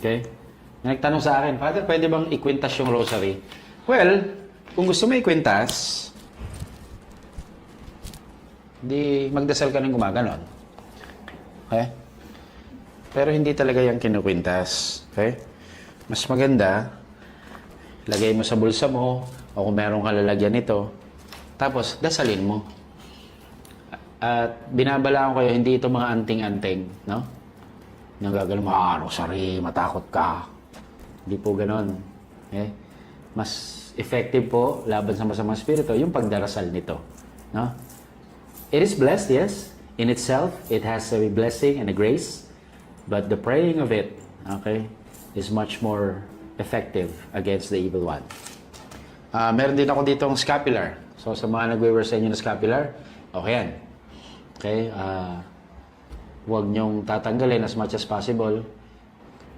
Okay? May nagtanong sa akin, Father, pwede bang ikwintas yung rosary? Well, kung gusto mo ikwintas, di magdasal ka ng gumaganon. Okay? Pero hindi talaga yung kinukwintas. Okay? Mas maganda, lagay mo sa bulsa mo, o kung meron ka lalagyan nito, tapos dasalin mo. At binabalaan ko kayo, hindi ito mga anting-anting, no? Nang gagawin mo, ah, rosary, matakot ka. Hindi po ganon. Eh? Mas effective po laban sa masamang spirito yung pagdarasal nito. No? It is blessed, yes. In itself, it has a blessing and a grace. But the praying of it, okay, is much more effective against the evil one. Ah, meron din ako ditong scapular. So, sa mga nagwe-wear sa inyo ng scapular, okay yan. Okay? ah huwag niyong tatanggalin as much as possible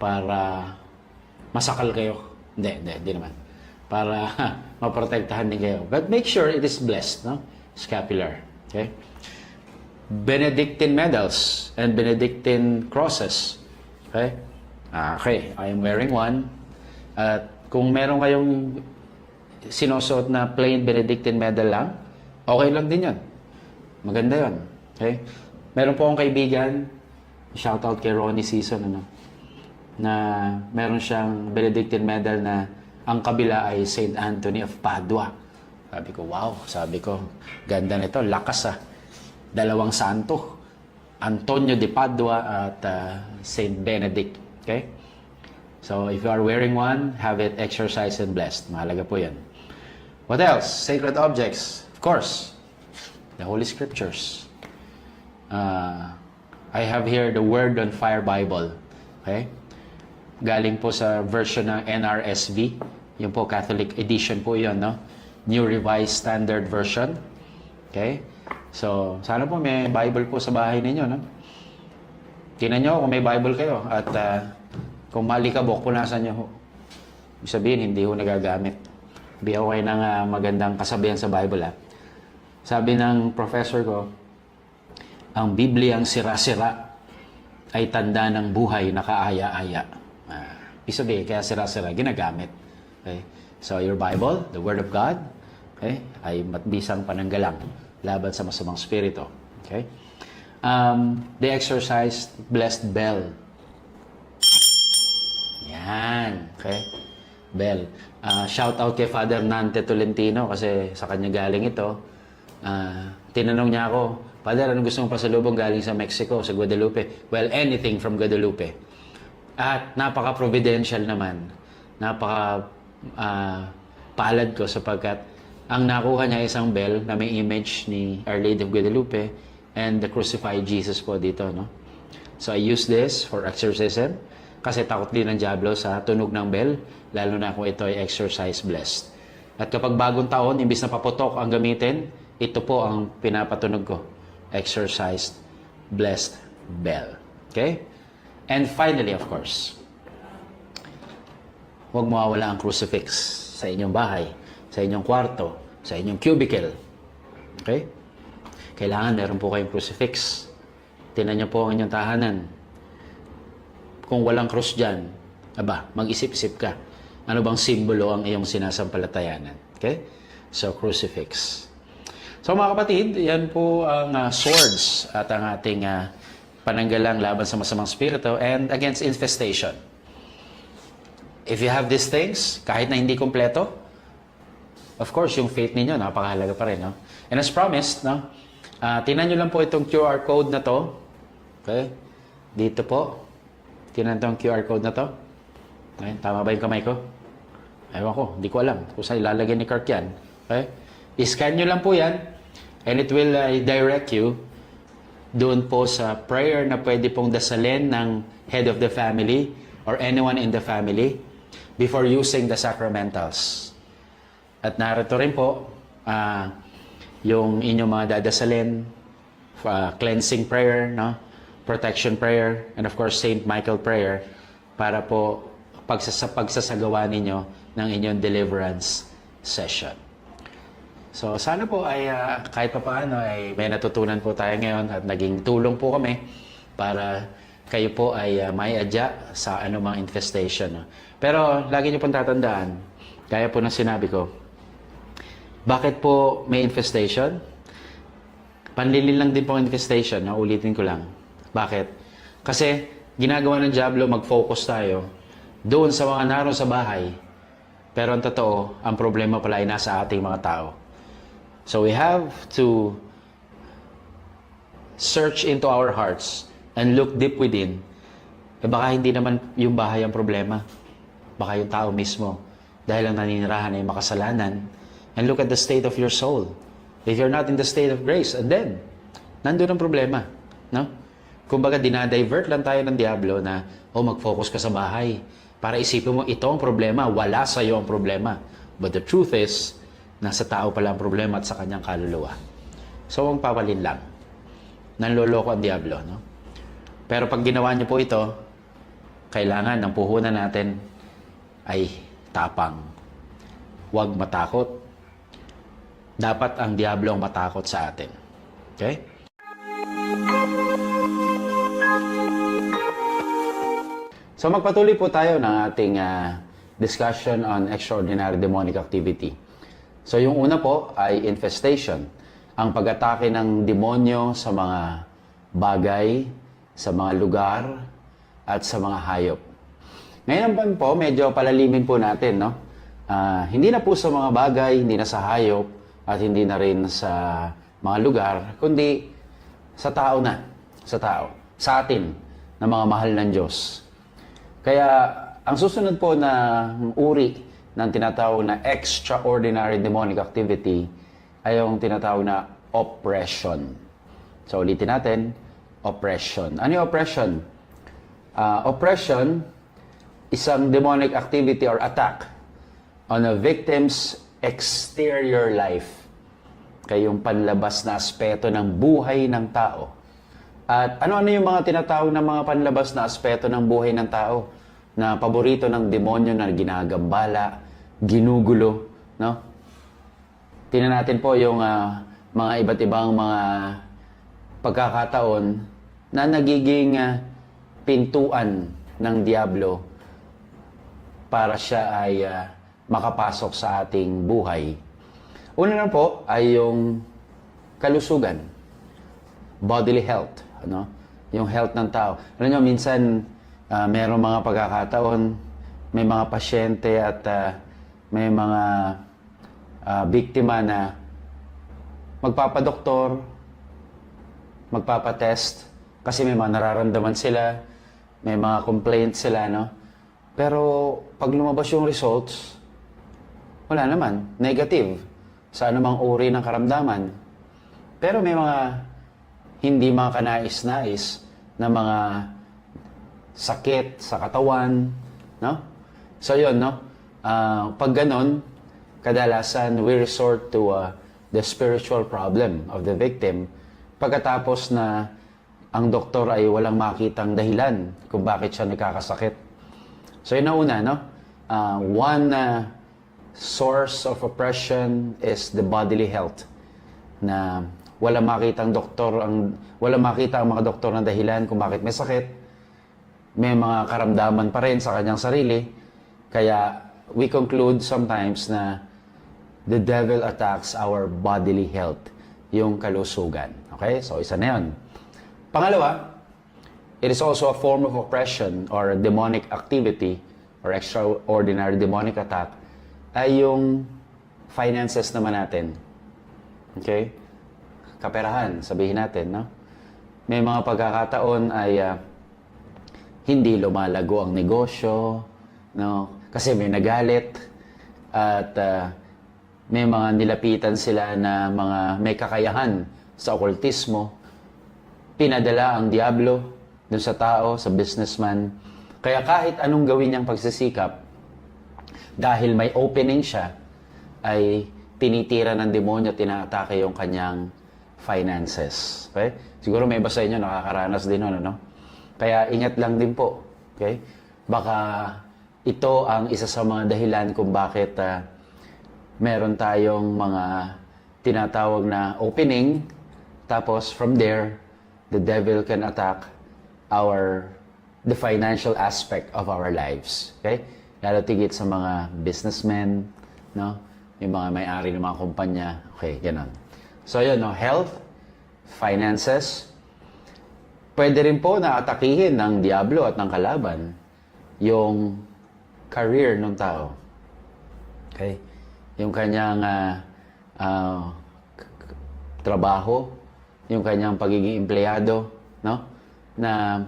para masakal kayo. Hindi, hindi, hindi naman. Para maprotektahan din kayo. But make sure it is blessed, no? Scapular. Okay? Benedictine medals and Benedictine crosses. Okay? Ah, okay, I am wearing one. At kung meron kayong sinusuot na plain Benedictine medal lang, okay lang din yan. Maganda yon. Okay? Meron po akong kaibigan, shout out kay Ronnie Season, ano, na meron siyang Benedictine medal na ang kabila ay St. Anthony of Padua. Sabi ko, wow, sabi ko, ganda nito, lakas ah. Dalawang santo. Antonio de Padua at uh, St. Benedict. Okay? So, if you are wearing one, have it exercised and blessed. Mahalaga po yan. What else? Sacred objects. Of course, the Holy Scriptures. Uh, I have here the Word on Fire Bible. Okay? Galing po sa version ng NRSV. Yung po, Catholic edition po yun, no? New Revised Standard Version. Okay? So, sana po may Bible po sa bahay ninyo, no? Tingnan nyo kung may Bible kayo at uh, kung malikabok, punasan nyo ho. Ibig sabihin, hindi ho nagagamit. Bigyan ko kayo ng ah, magandang kasabihan sa Bible, ha? Sabi ng professor ko, ang Bibliang sira-sira ay tanda ng buhay na kaaya-aya. Ah, ibig sabihin, kaya sira-sira, ginagamit. Okay? So, your Bible, the Word of God, okay, ay matbisang pananggalang laban sa masamang spirito. Okay? Um, they exercised blessed bell. Yan. Okay? Bell. Ah, shout out kay Father Nante Tolentino kasi sa kanya galing ito. Ah, tinanong niya ako, Father, ano gusto mong pasalubong galing sa Mexico, sa Guadalupe? Well, anything from Guadalupe. At napaka-providential naman. Napaka ah, palad ko sapagkat ang nakuha niya isang bell na may image ni Our Lady of Guadalupe and the crucified Jesus po dito, no? So I use this for exorcism kasi takot din ng Diablo sa tunog ng bell, lalo na kung ito ay exercise blessed. At kapag bagong taon, imbis na paputok ang gamitin, ito po ang pinapatunog ko. Exercised blessed bell. Okay? And finally, of course, huwag mawawala ang crucifix sa inyong bahay, sa inyong kwarto, sa inyong cubicle. Okay? Kailangan meron po kayong crucifix. Tinan niyo po ang inyong tahanan. Kung walang cross dyan, aba, mag-isip-isip ka. Ano bang simbolo ang iyong sinasampalatayanan? Okay? So, crucifix. So, mga kapatid, yan po ang ah, swords at ang ating ah, pananggalang laban sa masamang spirito and against infestation. If you have these things, kahit na hindi kompleto, of course, yung faith ninyo, napakahalaga pa rin. No? And as promised, no? ah tinan nyo lang po itong QR code na to. Okay? Dito po. Tinan tong QR code na to. Okay? Tama ba yung kamay ko? Ewan ko, hindi ko alam kung saan ilalagay ni Kirk yan. Okay? I-scan nyo lang po yan and it will uh, direct you doon po sa prayer na pwede pong dasalin ng head of the family or anyone in the family before using the sacramentals. At narito rin po ah, yung inyong mga dadasalin, uh, cleansing prayer, no? protection prayer, and of course, Saint Michael prayer para po pagsasa pagsasagawa ninyo ng inyong deliverance session. So sana po ay ah, kahit pa paano ay may natutunan po tayo ngayon at naging tulong po kami para kayo po ay ah, may adya sa anumang infestation. Pero lagi niyo pong tatandaan, gaya po ng sinabi ko, bakit po may infestation? Panlilin lang din po ang infestation, no? ulitin ko lang. Bakit? Kasi ginagawa ng Diablo, mag-focus tayo doon sa mga naroon sa bahay. Pero ang totoo, ang problema pala ay nasa ating mga tao. So we have to search into our hearts and look deep within. Eh baka hindi naman yung bahay ang problema. Baka yung tao mismo. Dahil ang naninirahan ay makasalanan. And look at the state of your soul. If you're not in the state of grace, and then, nandun ang problema. No? Kumbaga, dinadivert lang tayo ng Diablo na, oh, mag-focus ka sa bahay. Para isipin mo, ito ang problema, wala sa iyo ang problema. But the truth is, nasa tao pala ang problema at sa kanyang kaluluwa. So, ang pawalin lang. Nanloloko ang Diablo, no? Pero pag ginawa niyo po ito, kailangan ng puhunan natin ay tapang. Huwag matakot. Dapat ang Diablo ang matakot sa atin. Okay? So magpatuloy po tayo ng ating ah, discussion on extraordinary demonic activity. So yung una po ay infestation, ang pag-atake ng demonyo sa mga bagay, sa mga lugar, at sa mga hayop. Ngayon po, medyo palalimin po natin, no? Ah, hindi na po sa mga bagay, hindi na sa hayop, at hindi na rin sa mga lugar, kundi sa tao na, sa tao, sa atin, na mga mahal ng Diyos. Kaya ang susunod po na uri ng tinatawag na extraordinary demonic activity ay yung tinatawag na oppression. So ulitin natin, oppression. Ano yung oppression? Ah, oppression, isang demonic activity or attack on a victim's exterior life. Kaya yung panlabas na aspeto ng buhay ng tao. At ano-ano yung mga tinatawag na mga panlabas na aspeto ng buhay ng tao na paborito ng demonyo na ginagambala, ginugulo, no? Tingnan natin po yung ah, mga iba't ibang mga pagkakataon na nagiging ah, pintuan ng Diablo para siya ay ah, makapasok sa ating buhay. Una na po ay yung kalusugan, bodily health, ano? Yung health ng tao. Alam nyo, minsan ah, mayroong mga pagkakataon, may mga pasyente at ah, may mga ah, biktima na magpapadoktor, magpapatest, kasi may mga nararamdaman sila, may mga complaints sila, no? Pero pag lumabas yung results, wala naman, negative sa anumang uri ng karamdaman. Pero may mga hindi mga kanais-nais na mga sakit sa katawan, no? So yun, no? Ah, pag ganon, kadalasan we resort to ah, the spiritual problem of the victim pagkatapos na ang doktor ay walang makitang dahilan kung bakit siya nagkakasakit. So yun ang una, no? Ah, one ah, source of oppression is the bodily health na wala makitang doktor ang wala makita ang mga doktor ng dahilan kung bakit may sakit may mga karamdaman pa rin sa kanyang sarili kaya we conclude sometimes na the devil attacks our bodily health yung kalusugan okay so isa na yun pangalawa it is also a form of oppression or demonic activity or extraordinary demonic attack ay yung finances naman natin Okay? Kaperahan, sabihin natin, no? May mga pagkakataon ay ah, hindi lumalago ang negosyo, no? Kasi may nagalit at ah, may mga nilapitan sila na mga may kakayahan sa okultismo. Pinadala ang diablo dun sa tao, sa businessman. Kaya kahit anong gawin niyang pagsisikap, dahil may opening siya, ay tinitira ng demonyo, tinaatake yung kanyang finances. Okay? Siguro may iba sa inyo nakakaranas din nun, ano? Kaya ingat lang din po. Okay? Baka ito ang isa sa mga dahilan kung bakit ah, meron tayong mga tinatawag na opening, tapos from there, the devil can attack our the financial aspect of our lives. Okay? Lalo tigit sa mga businessmen, no? Yung mga may-ari ng mga kumpanya. Okay, ganun. So, yun, no? Health, finances, pwede rin po na atakihin ng Diablo at ng kalaban yung career ng tao. Okay? Yung kanyang k- k- trabaho, yung kanyang pagiging empleyado, no? Na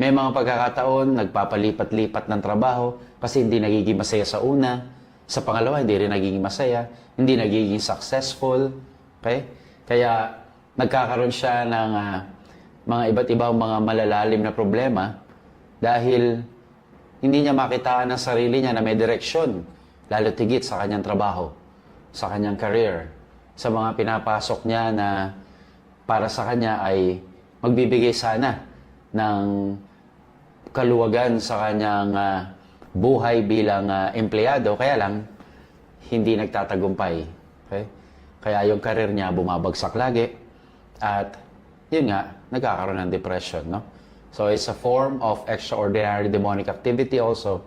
may mga pagkakataon, nagpapalipat-lipat ng trabaho kasi hindi nagiging masaya sa una. Sa pangalawa, hindi rin nagiging masaya. Hindi nagiging successful. Okay? Kaya nagkakaroon siya ng ah, mga iba't ibang mga malalalim na problema dahil hindi niya makitaan ng sarili niya na may direksyon, lalo tigit sa kanyang trabaho, sa kanyang career, sa mga pinapasok niya na para sa kanya ay magbibigay sana ng kaluwagan sa kanyang ah, buhay bilang ah, empleyado, kaya lang hindi nagtatagumpay. Okay? Kaya yung career niya bumabagsak lagi at yun nga, nagkakaroon ng depression, no? So it's a form of extraordinary demonic activity also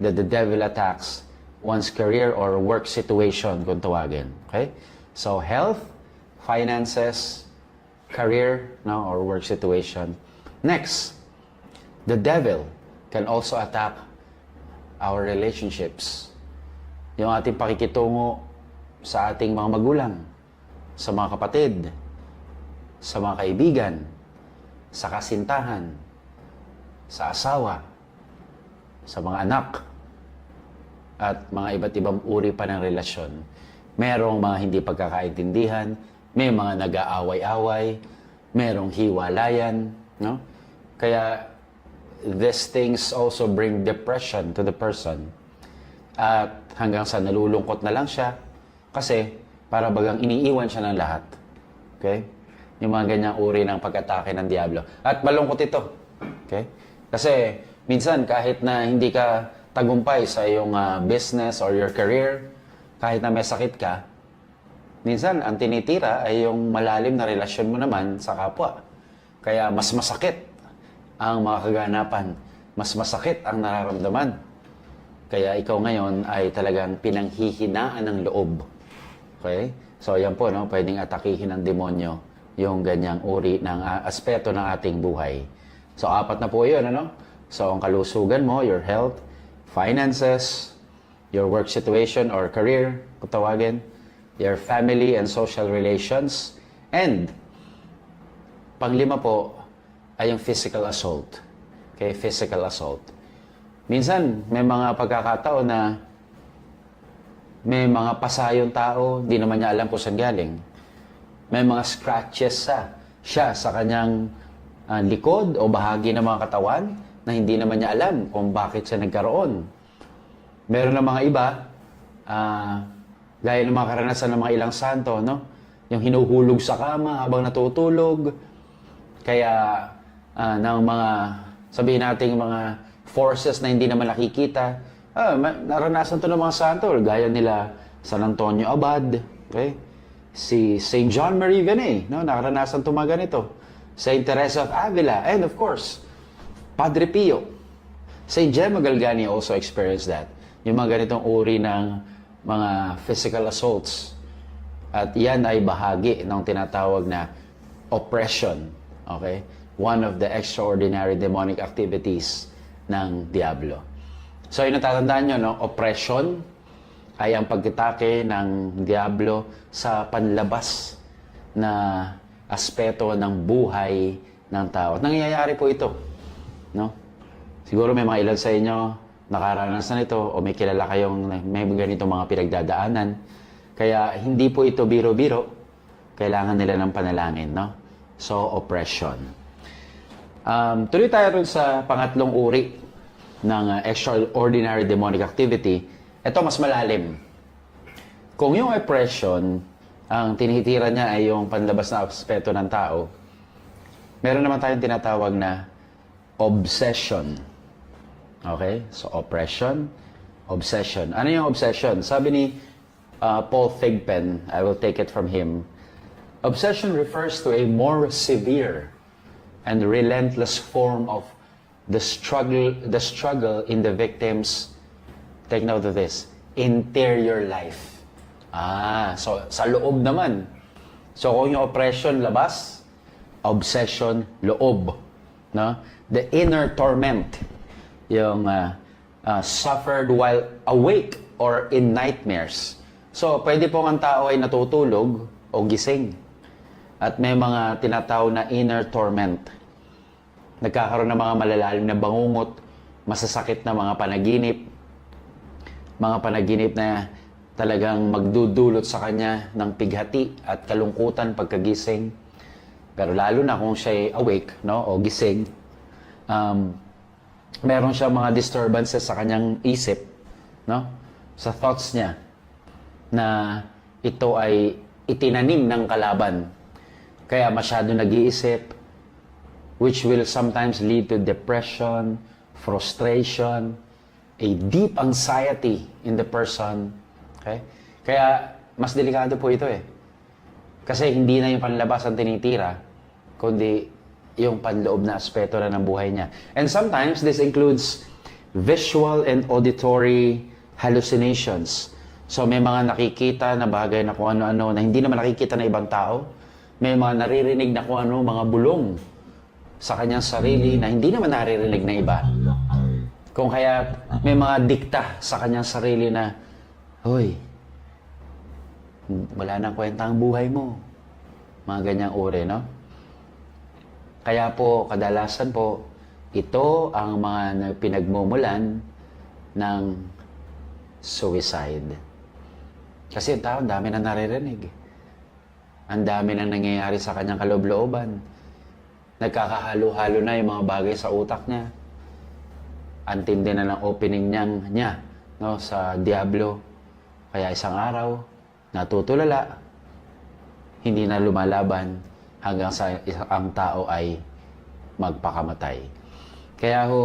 that the devil attacks one's career or work situation kung tawagin. Okay? So health, finances, career, no, or work situation. Next, the devil can also attack our relationships. Yung ating pakikitungo sa ating mga magulang, sa mga kapatid, sa mga kaibigan, sa kasintahan, sa asawa, sa mga anak, at mga iba't ibang uri pa ng relasyon. Merong mga hindi pagkakaintindihan, may mga nag-aaway-away, merong hiwalayan, no? Kaya these things also bring depression to the person. At hanggang sa nalulungkot na lang siya kasi para bagang iniiwan siya ng lahat. Okay? Yung mga ganyang uri ng pag-atake ng Diablo. At malungkot ito. Okay? Kasi minsan kahit na hindi ka tagumpay sa iyong ah, business or your career, kahit na may sakit ka, minsan ang tinitira ay yung malalim na relasyon mo naman sa kapwa. Kaya mas masakit ang mga kaganapan. Mas masakit ang nararamdaman. Kaya ikaw ngayon ay talagang pinanghihinaan ng loob. Okay? So, yan po, no? pwedeng atakihin ng demonyo yung ganyang uri ng ah, aspeto ng ating buhay. So, apat na po yun, ano? So, ang kalusugan mo, your health, finances, your work situation or career, kung tawagin, your family and social relations, and panglima po ay yung physical assault. Okay, physical assault. Minsan, may mga pagkakataon na may mga pasayong tao, hindi naman niya alam kung saan galing. May mga scratches sa siya sa kanyang ah, likod o bahagi ng mga katawan na hindi naman niya alam kung bakit siya nagkaroon. Meron na mga iba, ah, gaya ng mga karanasan ng mga ilang santo, no? Yung hinuhulog sa kama habang natutulog. Kaya ah, ng mga, sabihin nating mga forces na hindi naman nakikita, ah, naranasan to ng mga santo, gaya nila San Antonio Abad, okay? Si St. John Marie Vianney, no? nakaranasan to mga ganito. St. Teresa of Avila, and of course, Padre Pio. St. Gemma Galgani also experienced that. Yung mga ganitong uri ng mga physical assaults. At yan ay bahagi ng tinatawag na oppression. Okay? One of the extraordinary demonic activities ng Diablo. So, yung natatandaan nyo, no? oppression ay ang pagkitake ng Diablo sa panlabas na aspeto ng buhay ng tao. At nangyayari po ito. No? Siguro may mga ilan sa inyo nakaranas na ito o may kilala kayong may ganito mga pinagdadaanan. Kaya hindi po ito biro-biro. Kailangan nila ng panalangin. No? So, oppression. Um, tuloy tayo rin sa pangatlong uri ng uh, extraordinary demonic activity. Ito mas malalim. Kung yung oppression, ang tinitira niya ay yung panlabas na aspeto ng tao, meron naman tayong tinatawag na obsession. Okay? So, oppression, obsession. Ano yung obsession? Sabi ni uh, Paul Thigpen, I will take it from him, obsession refers to a more severe and relentless form of the struggle, the struggle in the victim's, take note of this, interior life. Ah, so sa loob naman. So kung yung oppression labas, obsession loob. No? The inner torment, yung ah, ah, suffered while awake or in nightmares. So pwede po ang tao ay natutulog o gising. At may mga tinatawag na inner torment. Nagkakaroon ng mga malalalim na bangungot, masasakit na mga panaginip, mga panaginip na talagang magdudulot sa kanya ng pighati at kalungkutan pagkagising. Pero lalo na kung siya ay awake no, o gising, um, meron siya mga disturbances sa kanyang isip, no? sa thoughts niya, na ito ay itinanim ng kalaban. Kaya masyado nag-iisip, which will sometimes lead to depression, frustration, a deep anxiety in the person. Okay? Kaya mas delikado po ito eh. Kasi hindi na yung panlabas ang tinitira, kundi yung panloob na aspeto na ng buhay niya. And sometimes this includes visual and auditory hallucinations. So may mga nakikita na bagay na kung ano-ano na hindi naman nakikita ng ibang tao. May mga naririnig na kung ano, mga bulong sa kanyang sarili na hindi naman naririnig ng iba. Kung kaya may mga dikta sa kanyang sarili na, Hoy, wala nang kwenta ang buhay mo. Mga ganyang uri, no? Kaya po, kadalasan po, ito ang mga na- pinagmumulan ng suicide. Kasi yung tao, ang dami na naririnig. Ang dami na nangyayari sa kanyang kaloob-looban. Nagkakahalo-halo na yung mga bagay sa utak niya. Antindi na ng opening niyang, niya no, sa Diablo. Kaya isang araw, natutulala, hindi na lumalaban hanggang sa isa- ang tao ay magpakamatay. Kaya ho,